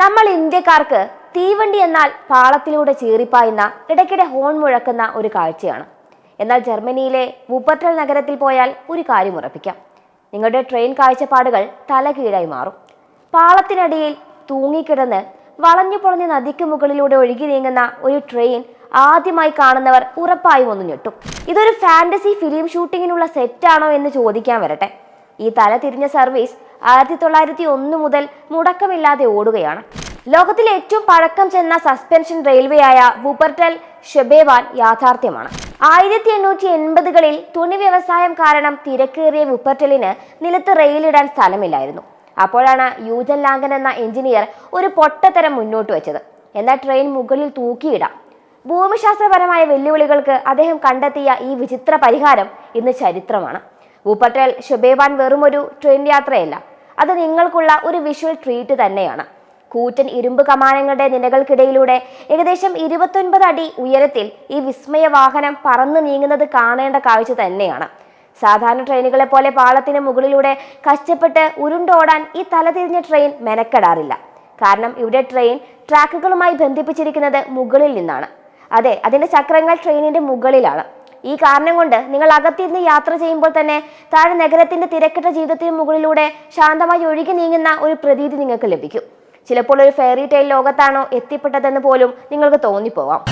നമ്മൾ ഇന്ത്യക്കാർക്ക് തീവണ്ടി എന്നാൽ പാളത്തിലൂടെ ചീറിപ്പായുന്ന ഇടയ്ക്കിടെ ഹോൺ മുഴക്കുന്ന ഒരു കാഴ്ചയാണ്. എന്നാൽ ജർമ്മനിയിലെ വുപ്പർട്ടൽ നഗരത്തിൽ പോയാൽ ഒരു കാര്യം ഉറപ്പിക്കാം. നിങ്ങളുടെ ട്രെയിൻ കാഴ്ചപ്പാടുകൾ തലകീഴായി മാറും. പാളത്തിനടിയിൽ തൂങ്ങിക്കിടന്ന് വളഞ്ഞു പൊളഞ്ഞ നദിക്ക് മുകളിലൂടെ ഒഴുകി നീങ്ങുന്ന ഒരു ട്രെയിൻ ആദ്യമായി കാണുന്നവർ ഉറപ്പായും ഒന്ന് ഞെട്ടും. ഇതൊരു ഫാന്റസി ഫിലിം ഷൂട്ടിങ്ങിനുള്ള സെറ്റാണോ എന്ന് ചോദിക്കാൻ വരട്ടെ. ഈ തല തിരിഞ്ഞ സർവീസ് ആയിരത്തി തൊള്ളായിരത്തി ഒന്ന് മുതൽ മുടക്കമില്ലാതെ ഓടുകയാണ്. ലോകത്തിലെ ഏറ്റവും പഴക്കം ചെന്ന സസ്പെൻഷൻ റെയിൽവേയായ വുപ്പർട്ടൽ ഷെബേവാൻ യാഥാർത്ഥ്യമാണ്. ആയിരത്തി എണ്ണൂറ്റി എൺപതുകളിൽ തുണി വ്യവസായം കാരണം തിരക്കേറിയ വുപ്പർട്ടലിന് നിലത്ത് റെയിലിടാൻ സ്ഥലമില്ലായിരുന്നു. അപ്പോഴാണ് യൂജൻ ലാങ്കൻ എന്ന എഞ്ചിനീയർ ഒരു പൊട്ടത്തരം മുന്നോട്ട് വെച്ചത്. എന്നാൽ ട്രെയിൻ മുകളിൽ തൂക്കിയിടാം. ഭൂമിശാസ്ത്രപരമായ വെല്ലുവിളികൾക്ക് അദ്ദേഹം കണ്ടെത്തിയ ഈ വിചിത്ര പരിഹാരം ഇന്ന് ചരിത്രമാണ്. വുപ്പട്ടൽ ഷുബേബാൻ വെറുമൊരു ട്രെയിൻ യാത്രയല്ല അത് നിങ്ങൾക്കുള്ള ഒരു വിഷ്വൽ ട്രീറ്റ് തന്നെയാണ്. കൂറ്റൻ ഇരുമ്പ് കമാനങ്ങളുടെ നിലകൾക്കിടയിലൂടെ ഏകദേശം ഇരുപത്തൊൻപത് അടി ഉയരത്തിൽ ഈ വിസ്മയ വാഹനം പറന്നു നീങ്ങുന്നത് കാണേണ്ട കാഴ്ച തന്നെയാണ്. സാധാരണ ട്രെയിനുകളെ പോലെ പാളത്തിന് മുകളിലൂടെ കഷ്ടപ്പെട്ട് ഉരുണ്ടോടാൻ ഈ തലതിരിഞ്ഞ ട്രെയിൻ മെനക്കെടാറില്ല. കാരണം ഇവിടെ ട്രെയിൻ ട്രാക്കുകളുമായി ബന്ധിപ്പിച്ചിരിക്കുന്നത് മുകളിൽ നിന്നാണ്. അതെ അതിന്റെ ചക്രങ്ങൾ ട്രെയിനിന്റെ മുകളിലാണ്. ഈ കാരണം കൊണ്ട് നിങ്ങൾ അകത്തിരുന്ന് യാത്ര ചെയ്യുമ്പോൾ തന്നെ താഴെ നഗരത്തിന്റെ തിരക്കിട്ട ജീവിതത്തിന് മുകളിലൂടെ ശാന്തമായി ഒഴുകി നീങ്ങുന്ന ഒരു പ്രതീതി നിങ്ങൾക്ക് ലഭിക്കും. ചിലപ്പോൾ ഒരു ഫെയറി ടെയിൽ ലോകത്താണോ എത്തിപ്പെട്ടതെന്ന് പോലും നിങ്ങൾക്ക് തോന്നിപ്പോവാം.